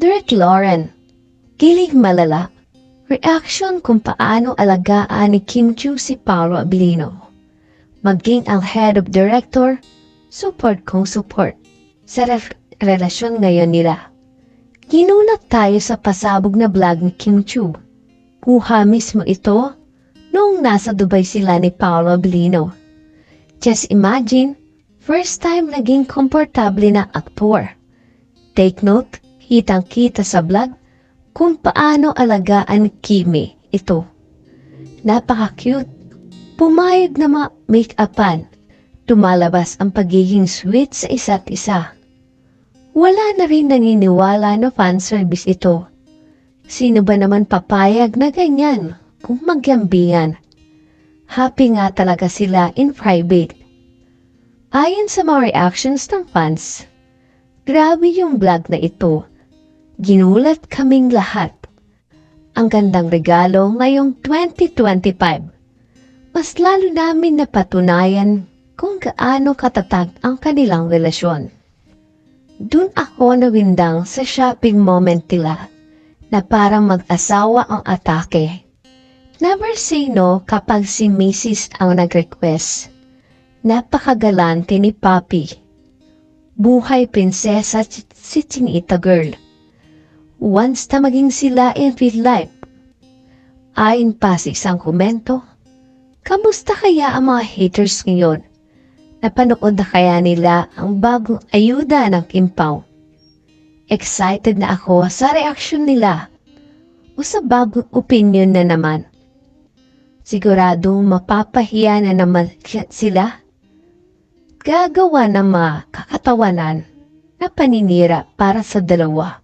Direct Lauren. Kilig malala. Reaction kung paano alagaan ni Kim Chu si Paolo Abilino. Maging ang head of director, support kong support sa relasyon ngayon nila. Ginunat tayo sa pasabog na vlog ni Kim Chu. Kuha mismo ito noong nasa Dubai sila ni Paolo Abilino. Just imagine, first time naging komportable na aktor. Take note, kitang-kita sa vlog kung paano alagaan Kimi ito. Napaka-cute. Pumayag na ma-make-upan. Tumalabas ang pagiging sweet sa isa't isa. Wala na rin naniniwala na fan service ito. Sino ba naman papayag na ganyan kung magyambingan? Happy nga talaga sila in private. Ayon sa mga reactions ng fans, grabe yung vlog na ito. Ginulat kaming lahat. Ang gandang regalo ngayong 2025. Mas lalo namin napatunayan kung gaano katatag ang kanilang relasyon. Doon ako nawindang sa shopping moment nila na parang mag-asawa ang atake. Never say no kapag si Mrs. ang nag-request. Napakagalante ni Papi. Buhay prinsesa si Chinita Girl. Once na maging sila in real life. Ayon pa sa isang komento, kamusta kaya ang mga haters ngayon? Napanood na kaya nila ang bagong ayuda ng Kimpaw? Excited na ako sa reaksyon nila o sa bagong opinion na naman. Siguradong mapapahiya na naman sila. Gagawa ng mga kakatawanan na paninira para sa dalawa.